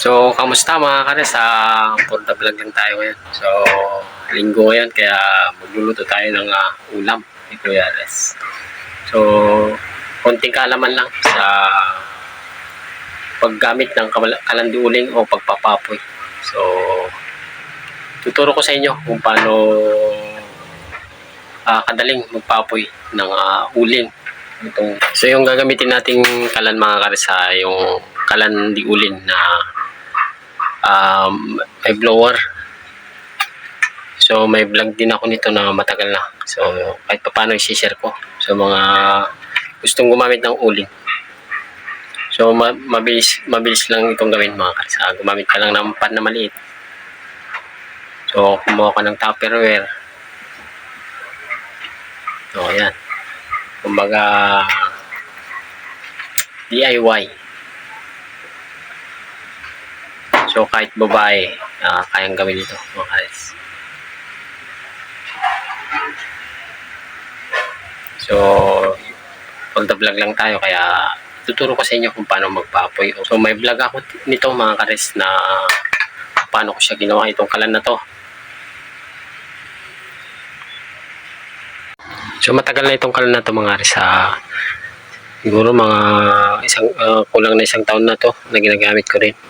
So, kamusta mga kares? Uh, for the vlog lang tayo ngayon. So, linggo ngayon, kaya magluluto tayo ng ah, ulam ni Kuya Res. So, konting kalaman lang sa paggamit ng kalanduling o pagpapapoy. So, tuturo ko sa inyo kung paano ah, kadaling magpapoy ng ah, uling. Itong, so, yung gagamitin nating kalan mga kares, ah, yung kalan di ulin na um, may blower. So, may vlog din ako nito na matagal na. So, kahit pa paano i-share ko sa mga gustong gumamit ng uling. So, ma- mabilis, mabilis lang itong gawin mga karisa. Gumamit ka lang ng pan na maliit. So, kumuha ka ng tupperware. So, ayan. Kumbaga, DIY. So, kahit babae, ah, kayang gawin ito, mga kares. So, pagda-vlog lang tayo, kaya tuturo ko sa inyo kung paano magpa-apoy. So, may vlog ako nito, mga kares, na paano ko siya ginawa itong kalan na to. So, matagal na itong kalan na to, mga kares, sa siguro mga isang, ah, kulang na isang taon na to na ginagamit ko rin.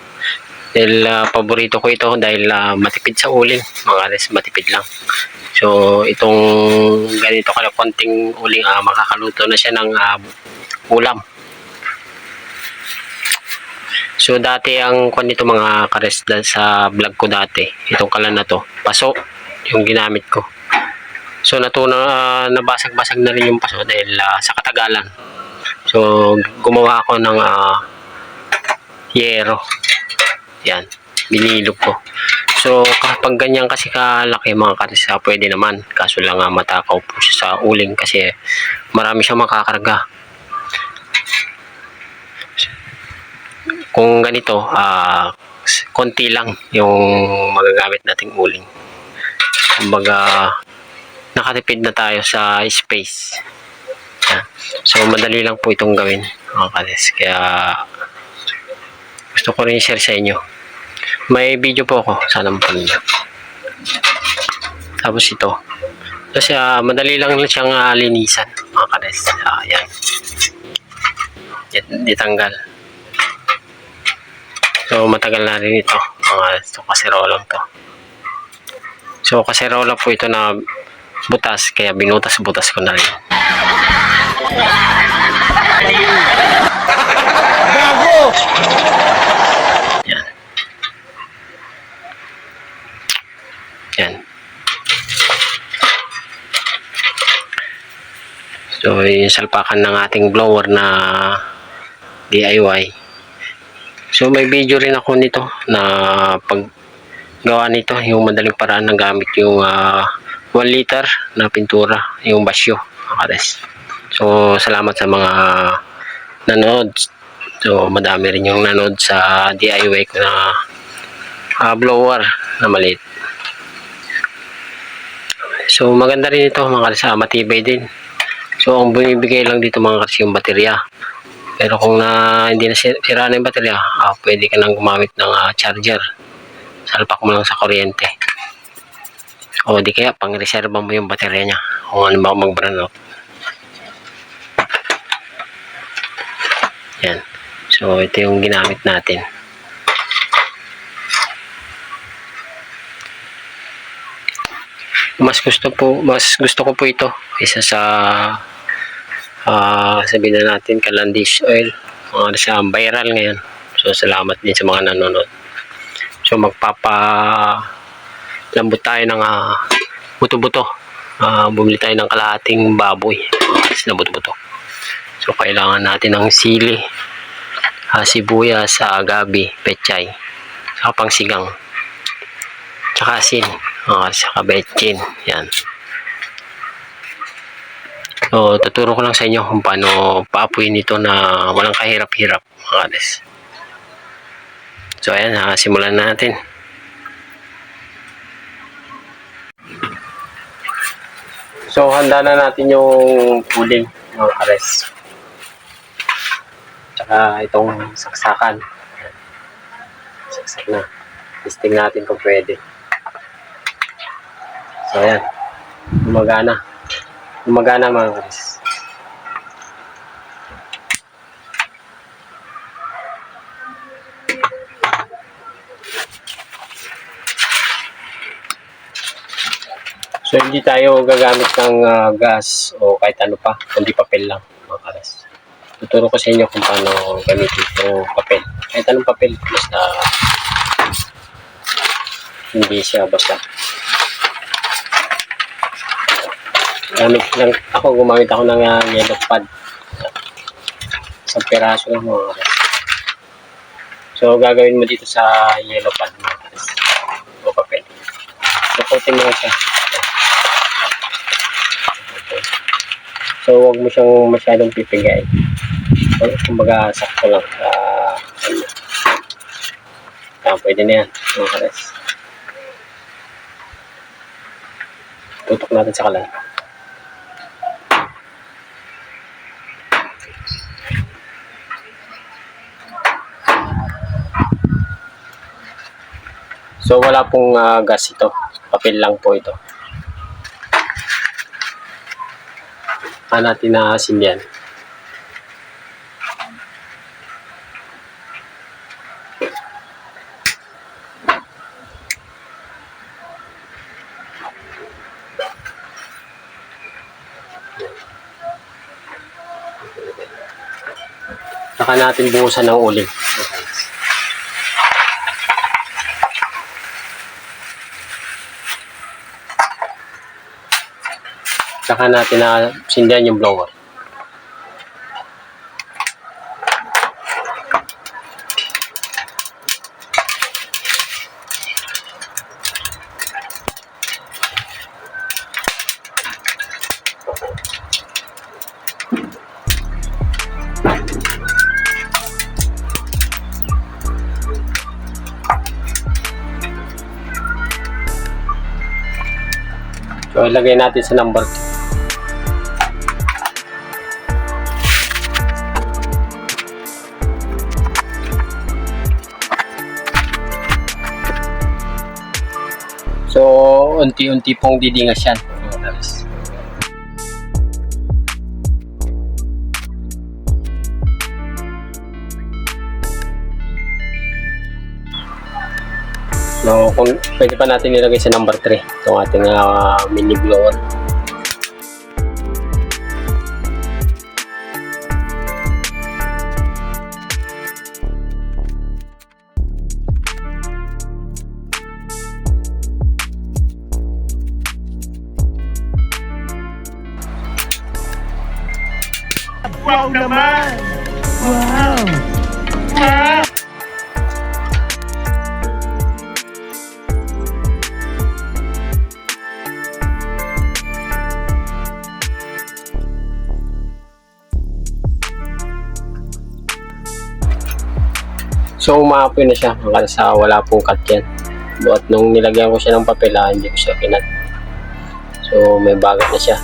Dahil ah, paborito ko ito dahil ah, matipid sa uling. Mga alis, matipid lang. So, itong ganito kala konting uling, ah, makakaluto na siya ng ah, ulam. So, dati ang kwan nito mga kares sa vlog ko dati, itong kalan na to, paso, yung ginamit ko. So, natuna, ah, nabasag-basag na rin yung paso dahil ah, sa katagalan. So, gumawa ako ng ah, yero. Yan, binilog ko. So, kapag ganyan kasi kalaki mga karisa, pwede naman. Kaso lang nga matakaw po siya sa uling kasi marami siyang makakarga. Kung ganito, ah konti lang yung magagamit nating uling. Kumbaga, nakatipid na tayo sa space. So, madali lang po itong gawin mga kalis. Kaya, gusto ko rin i-share sa inyo. May video po ako. Sana mapanood nyo. Tapos ito. Kasi ah, madali lang na siyang ah, linisan. Mga kares. Ah, yan. Ditanggal. So, matagal na rin ito. Mga ito kaserolang to. So, kaserola po ito na butas. Kaya binutas-butas ko na rin. Yan. Yan. So, yung salpakan ng ating blower na DIY. So, may video rin ako nito na paggawa nito, yung madaling paraan ng gamit yung 1 liter na pintura, yung basyo. Akares. So, salamat sa mga nanood. So, madami rin yung nanood sa DIY ko na ah, blower na maliit. So, maganda rin ito mga kalisa, matibay din. So, ang bumibigay lang dito mga kalisa yung baterya. Pero kung na hindi na si- sira na yung baterya, ah, pwede ka nang gumamit ng ah, charger. Salpak mo lang sa kuryente. O di kaya, pang-reserva mo yung baterya niya. Kung ano ba mag-brand. Yan. So, ito yung ginamit natin. Mas gusto po, mas gusto ko po ito isa sa ah sabihin na natin kalandish oil. Mga sa viral ngayon. So, salamat din sa mga nanonood. So, magpapa lambot tayo ng ah, buto-buto. Ah, bumili tayo ng kalahating baboy. na buto-buto. So, kailangan natin ng sili, ah, sibuyas, ah, gabi, pechay, saka pang sigang, tsaka asin, ah, saka betchin, yan. So, tuturo ko lang sa inyo kung paano paapuin ito na walang kahirap-hirap, mga kades. So, ayan, ah, simulan na natin. So, handa na natin yung puling, mga kares. Tsaka itong saksakan. Saksak na. Testing natin kung pwede. So, ayan. Gumagana. Gumagana mga karis. So, hindi tayo gagamit ng ah, gas o kahit ano pa, kundi papel lang. Tuturo ko sa inyo kung paano gamitin itong papel. Kahit anong papel, basta hindi siya basta. Gamit lang, ako gumamit ako ng ah, yellow pad. Isang peraso lang mga. So, gagawin mo dito sa yellow pad karas. O papel. Sukutin mo siya. So, huwag mo siyang masyadong pipigay. So, kumbaga, sakto lang sa ano. Pwede na yan, mga kares. Tutok natin sa kalan. So, wala pong ah, gas ito. Papel lang po ito. Paano natin naasin yan? Saka natin buhusan ng uling. Saka natin na sindihan yung blower. Ilagay natin sa number 2. So, unti-unti pong didingas yan. Kung pwede pa natin ilagay sa number 3 itong ating ah, mini blower. Umaapoy na siya hanggang sa wala pong cut yan. But nung nilagyan ko siya ng papel, ah, hindi ko siya kinat. So, may bagat na siya.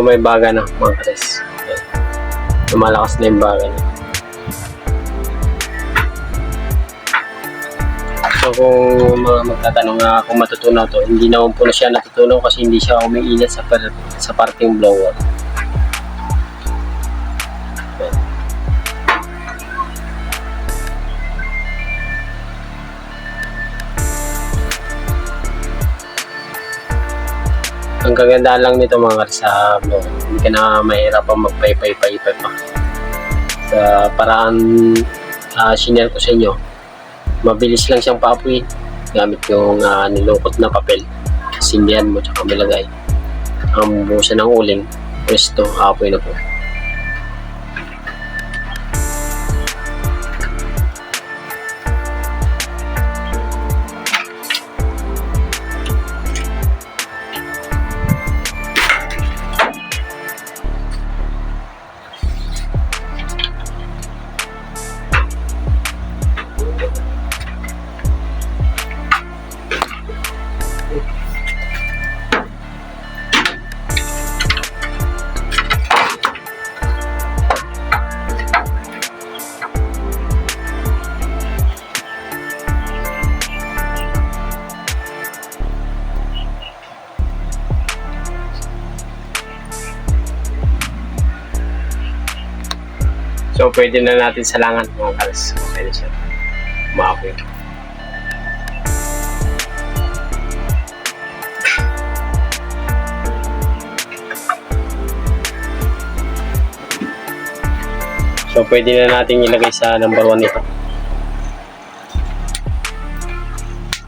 So, may baga na mga kares. Lumalakas na yung baga niya. So, kung mga magtatanong na kung matutunaw to, hindi naman po na siya natutunaw kasi hindi siya umiinat sa, par- sa parting blower. Ang kagandahan lang nito mga sa blower, hindi ka na mahirapan magpay-pay-pay-pay pa. uh, paraan uh, sinare ko sa inyo. Mabilis lang siyang paapuin gamit yung uh, nilukot na papel. Sindihan mo tsaka malagay. Ang busa ng uling, presto, aapoy na po. Pwede na natin salangan mga kalas. Okay na siya. Maapoy. So, pwede na natin ilagay sa number 1 ito.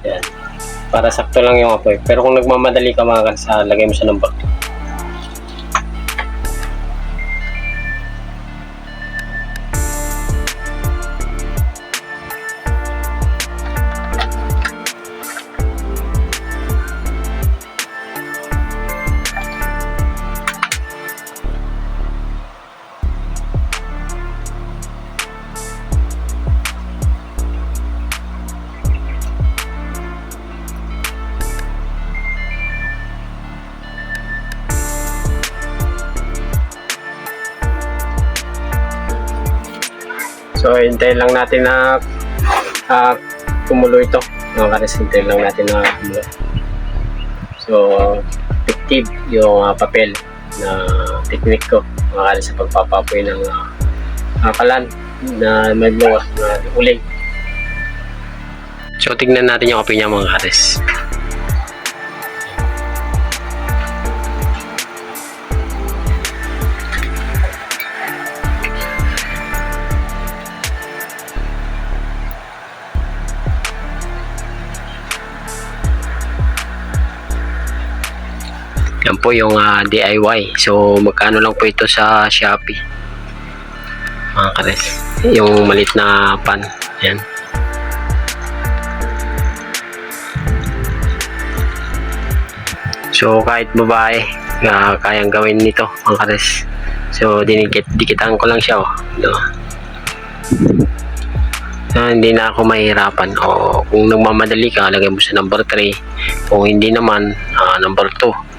Yan. Para sakto lang yung apoy. Pero kung nagmamadali ka mga kalas, ah, lagay mo sa number 2. Hintayin lang natin na uh, kumulo ito. Mga kares, hintayin lang natin na kumulo. So, effective yung uh, papel na technique ko. Mga kares sa pagpapapoy ng uh, kalan na may bunga na uling. So, tignan natin yung apoy niya mga kares. Yan po yung ah, DIY. So, magkano lang po ito sa Shopee. Mga kares. Yung malit na pan. Yan. So, kahit babae, ah, kayang gawin nito, mga kares. So, dinikit, dikitan ko lang siya, oh. No? Ah, hindi na ako mahirapan. O, kung nagmamadali ka, lagay mo sa number 3. Kung hindi naman, ah, number 2.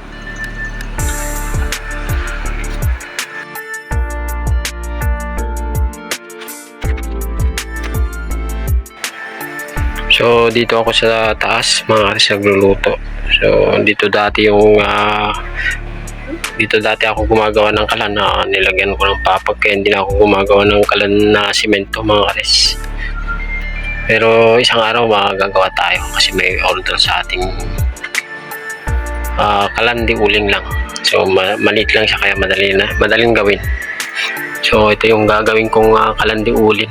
So dito ako sa taas mga kasi nagluluto. So dito dati yung ah, dito dati ako gumagawa ng kalan na nilagyan ko ng papag kaya hindi na ako gumagawa ng kalan na simento mga kares. Pero isang araw magagawa tayo kasi may order sa ating ah, kalan di uling lang. So ma- maliit lang siya kaya madali na madaling gawin. So ito yung gagawin kong uh, kalandi uling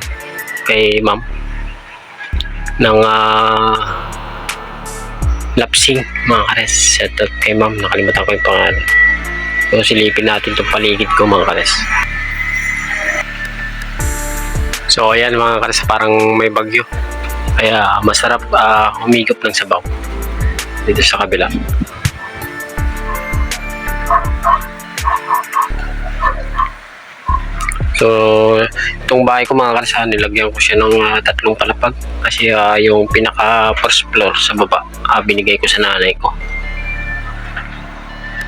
kay ma'am ng uh, lapsing mga kares. Out kay ma'am nakalimutan ko yung pangalan. So silipin natin itong paligid ko mga kares. So ayan mga kares parang may bagyo. Kaya masarap uh, humigop ng sabaw dito sa kabila. So, itong bahay ko mga karsa, nilagyan ko siya ng ah, tatlong palapag kasi ah, yung pinaka first floor sa baba, ah, binigay ko sa nanay ko.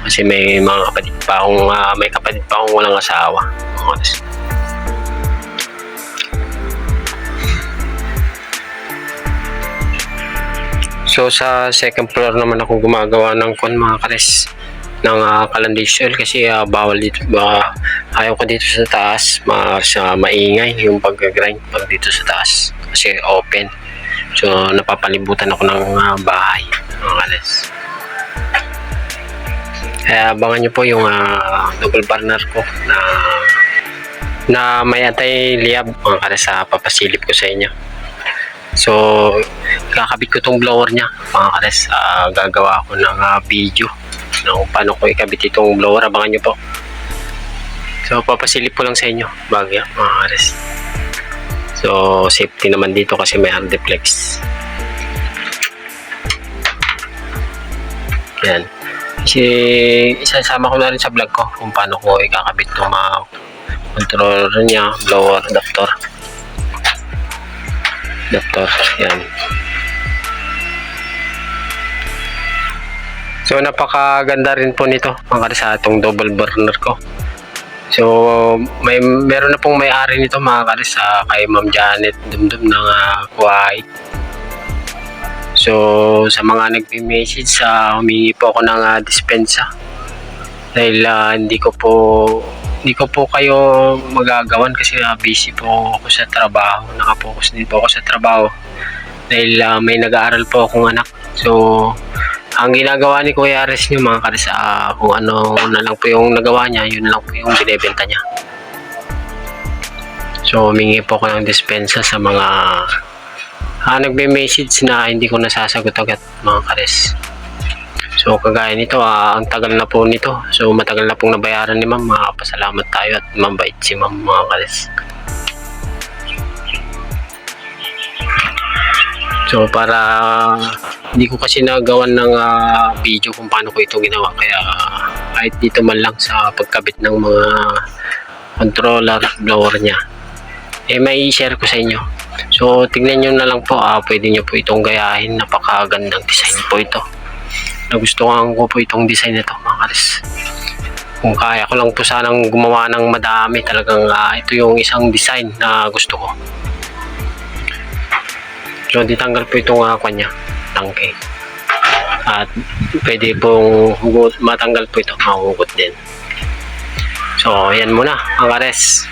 Kasi may mga kapatid pa akong, ah, may kapatid pa akong walang asawa. Mga. So sa second floor naman ako gumagawa ng kon mga kares ng uh, calandish oil kasi ah, bawal dito ba ayaw ko dito sa taas ma sa maingay yung pag-grind pag dito sa taas kasi open so napapalibutan ako ng ah, bahay mga kares kaya abangan nyo po yung ah, double burner ko na na may anti-liab mga kares sa papasilip ko sa inyo. So, kakabit ko tong blower niya mga kares. Ah, gagawa ako ng ah, video no, paano ko ikabit itong blower. Abangan nyo po. So, papasilip ko lang sa inyo bagya mga kares. So, safety naman dito kasi may deflex. Yan. Kasi isasama ko na rin sa vlog ko kung paano ko ikakabit itong mga controller niya, blower, adapter. Adapter, yan. So, napakaganda rin po nito mga sa itong double burner ko. So, may meron na pong may-ari nito mga kares sa kay Ma'am Janet Dumdum ng uh. So, sa mga nagme-message sa humingi po ako ng ah, dispensa. Dahil ah, hindi ko po hindi ko po kayo magagawan kasi ah, busy po ako sa trabaho. Nakapokus din po ako sa trabaho. Dahil ah, may nag-aaral po akong anak. So, ang ginagawa ni Kuya Ares niyo mga kares, ah, kung ano na lang po yung nagawa niya, yun lang po yung binibenta niya. So, humingi po ako ng dispensa sa mga ah, nagme-message na hindi ko nasasagot agad mga kares. So, kagaya nito, ah, ang tagal na po nito. So, matagal na pong nabayaran ni ma'am. Makapasalamat tayo at mabait si ma'am mga kares. So, para hindi ko kasi nagawan ng ah, video kung paano ko ito ginawa. Kaya, kahit dito man lang sa pagkabit ng mga controller, blower niya, eh may share ko sa inyo. So, tignan nyo na lang po, ah, pwede nyo po itong gayahin. Napakagandang design po ito. Nagustuhan ko po itong design nito, mga karis. Kung kaya ko lang po sanang gumawa ng madami, talagang ah, ito yung isang design na gusto ko. So, ditanggal po itong uh, kanya, tangke. At pwede pong hugot, matanggal po ito, mahugot din. So, yan muna, mga kares.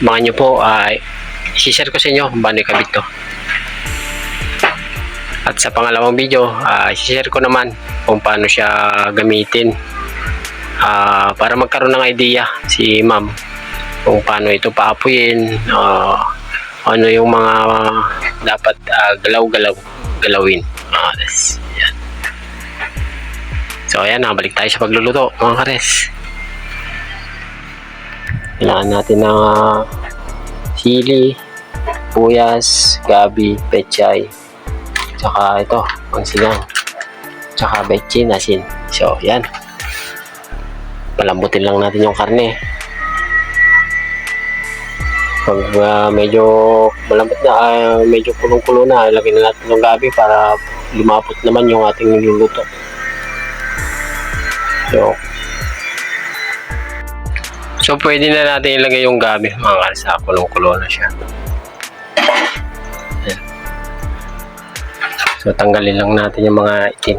Abangan nyo po, ay i-share ko sa inyo kung paano ikabit to. At sa pangalawang video, ah, i-share ko naman kung paano siya gamitin Ah, para magkaroon ng idea si ma'am kung paano ito paapuyin, ah, ano yung mga dapat ah, galaw-galaw galawin. Ah, that's, yan. So ayan, balik tayo sa pagluluto mga kares. Kailangan natin ng ah, sili, puyas, gabi, pechay, tsaka ito, ang sigang, tsaka betchin, asin. So, yan. Palambutin lang natin yung karne. Pag ah, medyo malambot na, ah, medyo kulong-kulo na, ilagay na natin yung gabi para lumapot naman yung ating niluluto. So, So, pwede na natin ilagay yung gabi, mga kalsa. Kulong-kulo na siya. So, tanggalin lang natin yung mga itim.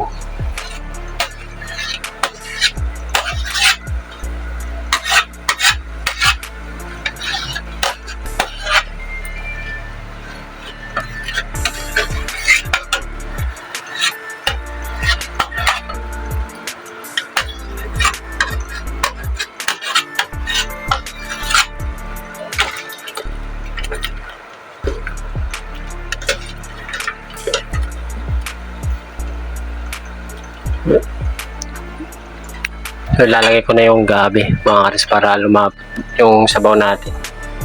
So, ilalagay ko na yung gabi, mga karis, para lumapot yung sabaw natin.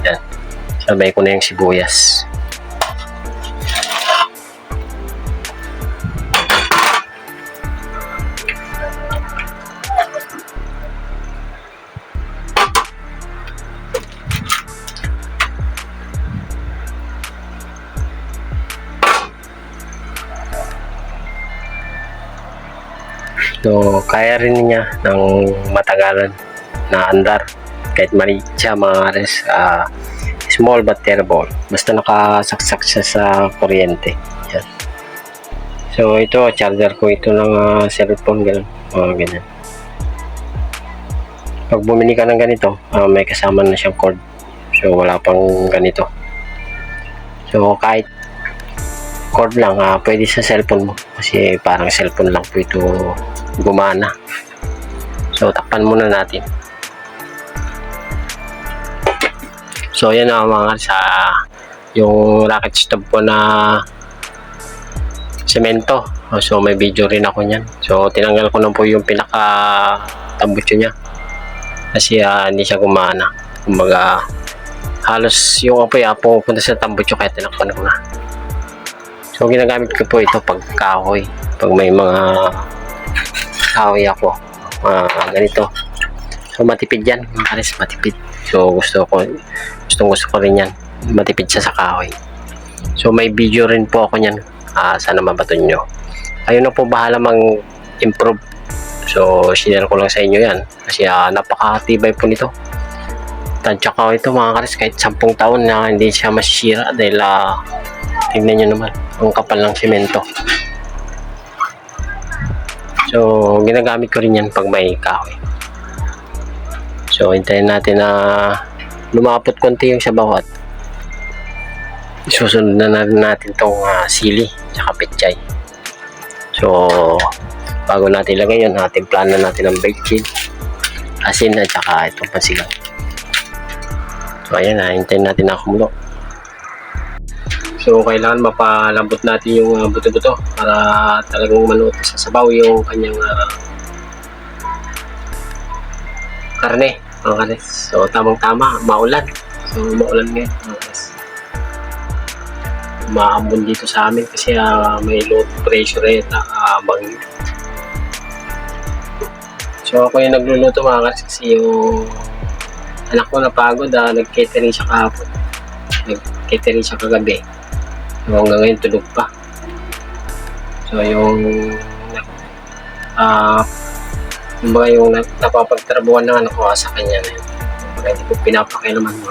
Yan. Sabay ko na yung sibuyas. Kaya rin niya ng matagalan na andar. Kahit maliit siya mga kares, ah, small but terrible. Basta nakasaksak siya sa kuryente. Yan. So, ito, charger ko ito ng ah, cellphone, ganun. Mga ganyan. Pag bumili ka ng ganito, ah, may kasama na siyang cord. So, wala pang ganito. So, kahit cord lang, ah, pwede sa cellphone mo. Kasi parang cellphone lang po ito gumana. So, takpan muna natin. So, yan na mga sa yung rocket stove ko na semento. So, may video rin ako niyan. So, tinanggal ko na po yung pinaka tambutso niya. Kasi ah, hindi siya gumana. Kumbaga, halos yung apoy ah, pupunta sa tambutso kaya tinakpan ko na. So, ginagamit ko po ito pag kahoy. Pag may mga kahoy ako. ah, ganito. So, matipid yan. Mga kares, matipid. So, gusto ko, gustong gusto ko rin yan. Matipid siya sa kahoy. So, may video rin po ako niyan. Ah, sana mabaton nyo. Kayo na po bahala mang-improve. So, sinare ko lang sa inyo yan. Kasi ah, napakatibay po nito. Tansya ka ito mga kares kahit 10 taon na hindi siya masisira dahil ah, tingnan nyo naman ang kapal ng simento. So, ginagamit ko rin yan pag may kahoy. So, hintayin natin na lumapot konti yung sabaw at susunod na natin tong ah, sili tsaka pechay. So, bago natin ilagay yun, ating plan na natin ang baked chill, asin at saka itong pansigaw. So, ayan na, hintayin natin na kumulo. So, kailangan mapalambot natin yung ah, buto-buto para talagang manuot sa sabaw yung kanyang ah, karne. Mga. So, tamang-tama, maulan. So, maulan ngayon. Mga kanes. Maambon dito sa amin kasi ah, may low pressure eh, uh, bagyo. So, ako yung nagluluto mga kanes kasi yung anak ko napagod, ah, nag-catering siya kahapon. Nag-catering siya kagabi. So, hanggang ngayon tulog pa. So, yung ah yung mga yung nap- napapagtrabuhan ng ano ko sa kanya na yun. Hindi ko pinapakilaman mo.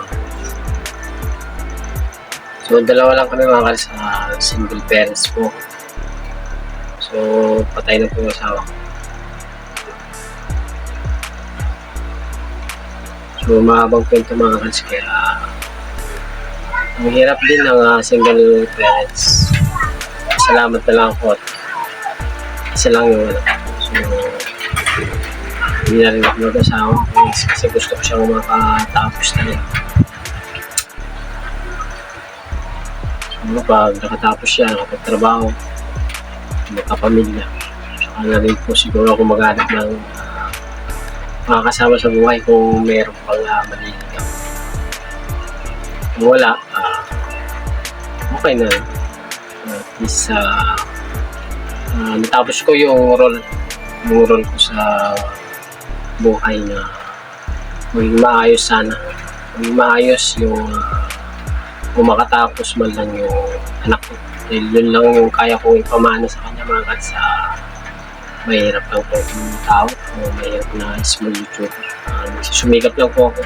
So, dalawa lang kami mga sa single parents po. So, patay na po yung asawa ko. So, mahabang kwento mga kalis kaya ang din ng ah, single parents. Salamat na lang ako at isa lang yung ano. So, hindi na rin ako mag-asawa kasi- gusto ko siyang makatapos talaga. So, pag nakatapos siya, nakapagtrabaho, magkapamilya, saka na rin po siguro ako maghanap ng ah, makakasama sa buhay kung meron pang uh, maliligaw. Kung wala, okay na. At least, ah, ah, natapos ko yung role yung role ko sa buhay na maging maayos sana. Maging maayos yung ah, kung makatapos man lang yung anak ko. Dahil yun lang yung kaya kong ipamana sa kanya mga kat sa mahirap lang po yung tao o mahirap na small YouTuber. Uh, sumikap lang po ako.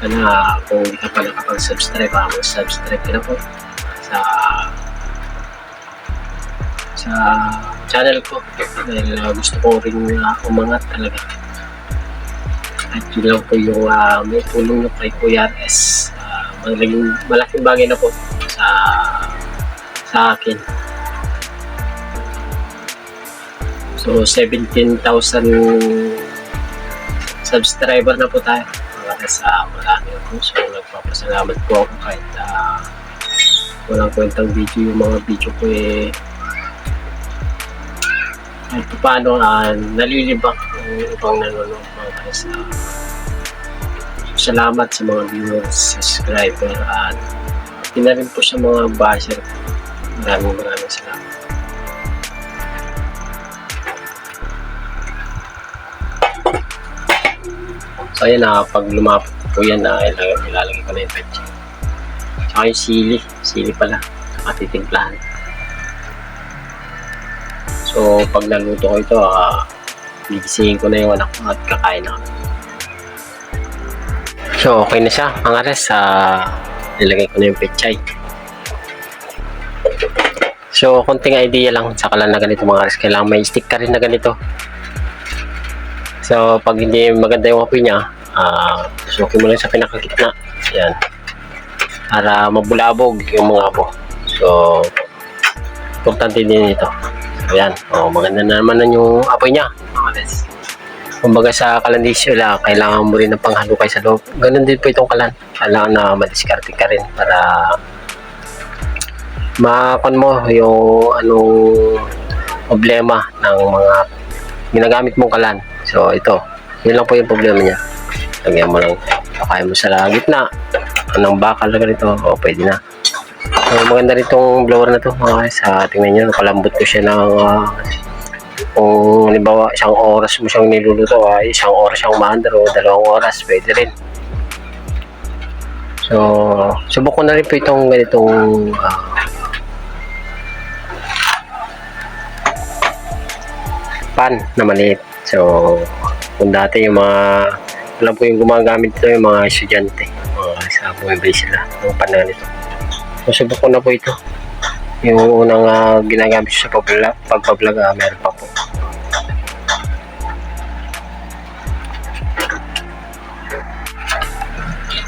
Sana kung hindi ka pa nakapag-subscribe, ah, mag-subscribe ka na po sa sa channel ko. Dahil uh, gusto ko rin uh, umangat talaga. At yun lang po yung uh, may tulong nyo kay Kuya RS uh, malaking, malaking bagay na po sa sa akin. So 17,000 subscriber na po tayo mga sa marami po so nagpapasalamat po ako kahit uh, walang kwentang video yung mga video ko eh kahit paano uh, nalilibak yung ibang nanonood mga guys. Uh, salamat sa mga viewers, subscriber at pati na rin po sa mga basher. Maraming maraming salamat. So ayan na, pag lumapot po yan na ilalagay, ilalagay ko na yung petsa. Tsaka yung sili, sili pala, tsaka titimplahan. So, pag naluto ko ito, ah, gigisingin ko na yung anak ko at kakain na. So, okay na siya. Mga res, ah, nilagay ko na yung pechay. So, konting idea lang sa kalan na ganito mga res. Kailangan may stick ka rin na ganito. So, pag hindi maganda yung apoy niya, ah, susukin mo lang sa pinakagitna. Yan. Para mabulabog yung mga abo. So, importante din ito. Ayan. Oh, maganda na naman na yung apoy niya. Mga res. Kumbaga sa kalandisyo lang, kailangan mo rin ng panghalukay sa loob. Ganun din po itong kalan. Kailangan na madiskarte ka rin para makon mo yung anong problema ng mga ginagamit mong kalan. So ito, yun lang po yung problema niya. Lagyan mo lang, pakay mo sa gitna. Anong bakal na ganito, o pwede na. So maganda rin itong blower na to. Okay, sa tingnan nyo, nakalambot ko siya ng ah, kung halimbawa isang oras mo siyang niluluto ay isang oras siyang maandar o dalawang oras pwede rin so subok ko na rin po itong ganitong ah, pan na maliit so kung dati yung mga alam ko yung gumagamit ito yung mga estudyante mga sa bumibili sila ng pan na ganito so ko na po ito yung unang ah, ginagamit sa pagbablog, pagbablog ah, meron pa po.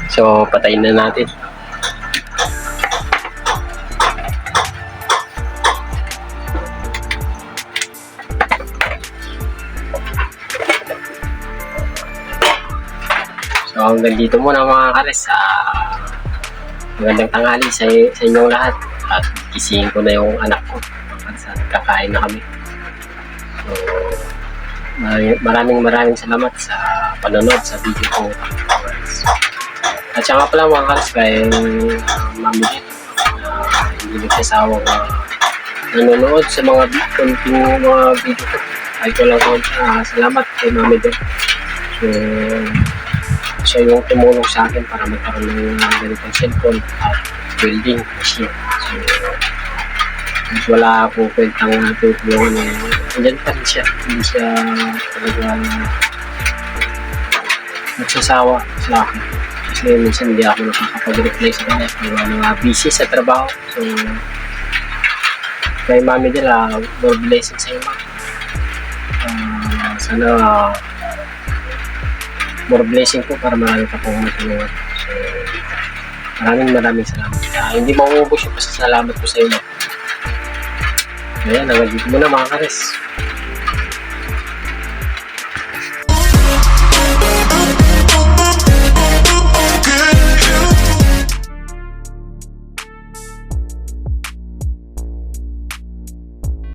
So, patayin na natin. Hanggang dito muna mga kares. Ah, magandang tanghali sa, sa inyong lahat. At kisingin ko na yung anak ko. At sa kakain na kami. So, maraming maraming, salamat sa panonood sa video ko. At nga pala mga kares kay uh, Mami Jet. Uh, hindi nagsasawang uh, nanonood sa mga vi- konting mga video ko. Ay ko lang po uh, salamat kay Mami Jet. So, siya yung tumulong sa akin para magkaroon ng uh, ganitong cellphone at building machine. So, kahit wala akong kwentang tutulungan eh, andyan pa rin siya. Hindi siya talaga nagsasawa sa akin. Kasi minsan hindi ako nakakapag-reply sa kanya. Kaya mga busy sa trabaho. So, kay mami nila, more blessing sa iyo. ma'am. Ah, sana more blessing po para marami pa pong matulungan. So, maraming maraming salamat. Ah, hindi mauubos yung pasasalamat ko sa ma'am. Ayan, hanggang dito muna mga kares.